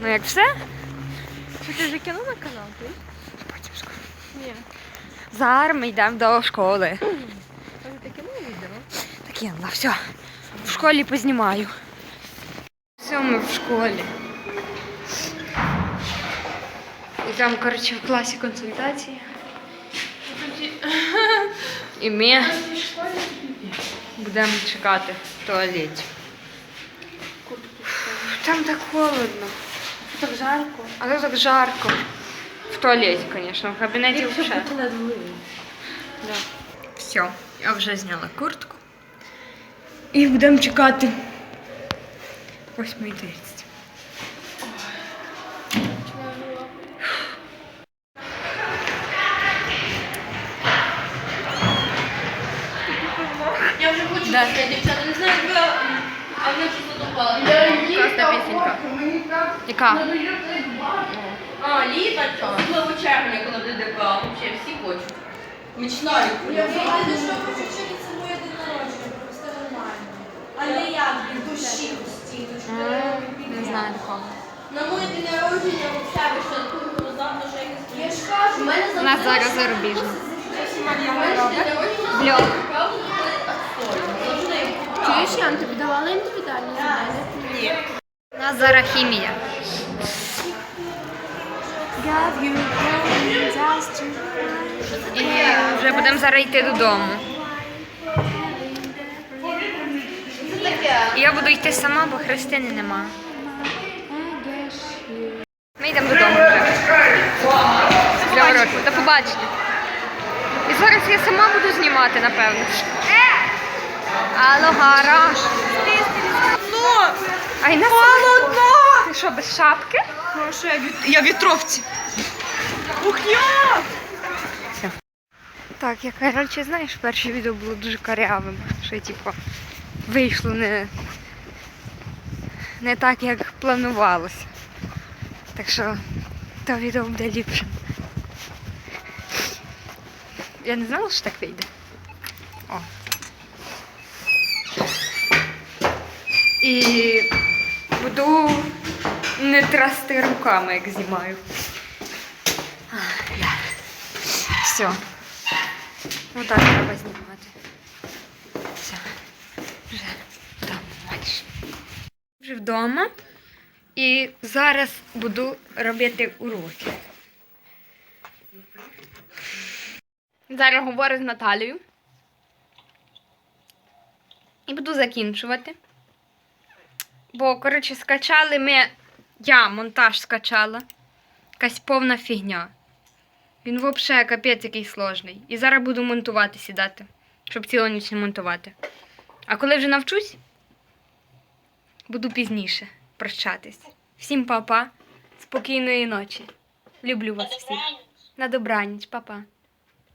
Ну як все? Що ти вже кинув на канал? Ти? Потім скажу. Ні. Зараз ми йдемо до школи. Може, ти кинув відео? Так Янна, все. В школі познімаю. Все, ми в школі. І там, коротше, в класі консультації. І ми будемо чекати в туалеті. Там так холодно. Так жарко. А тут так жарко. В туалеті, звісно, в кабінеті взагалі. Да. Все, я вже зняла куртку. І будемо чекати 8.30. Я вже хочу, Да. я дівчата, не знаю, як ви, а вона чи задовбала. Класна пісенька. Яка? А, літа, особливо червня, коли буде ДК, взагалі всі хочуть. Мічна Я знаю, що хочу вчити, це моє день народження, просто нормально. А не як від душі постійно, що ти робиш Не знаю такого. На моє день народження взагалі що тут завтра ще якось. Я ж кажу, У мене У нас зараз актуально. Завжди. Чуєш, Ян, тобі давали індивідуальні завдання? Ні. У нас зараз хімія. І вже будемо зараз йти додому. Я буду йти сама, бо Христини нема. Ми йдемо додому. Для уроків. До побачення. І зараз я сама буду знімати, напевно. Алло, гараж. Ай, на холодно! Ти що, без шапки? Прошу, я, від... я вітровці. Ух, я! Так, я коротше, знаєш, перше відео було дуже карявим, що типу вийшло не, не так, як планувалося. Так що то відео буде ліпшим. Я не знала, що так вийде. О. І буду не трасти руками, як знімаю. Все. Ну так треба знімати. Все. Вже вдома майже. Вже вдома. І зараз буду робити уроки. Зараз говорю з Наталією. І буду закінчувати. Бо, коротше, скачали ми. Я монтаж скачала. Якась повна фігня. Він взагалі капець який сложний. І зараз буду монтувати сідати, щоб цілу ніч не монтувати. А коли вже навчусь, буду пізніше прощатись. Всім па-па, спокійної ночі. Люблю вас всіх. На добраніч, па-па.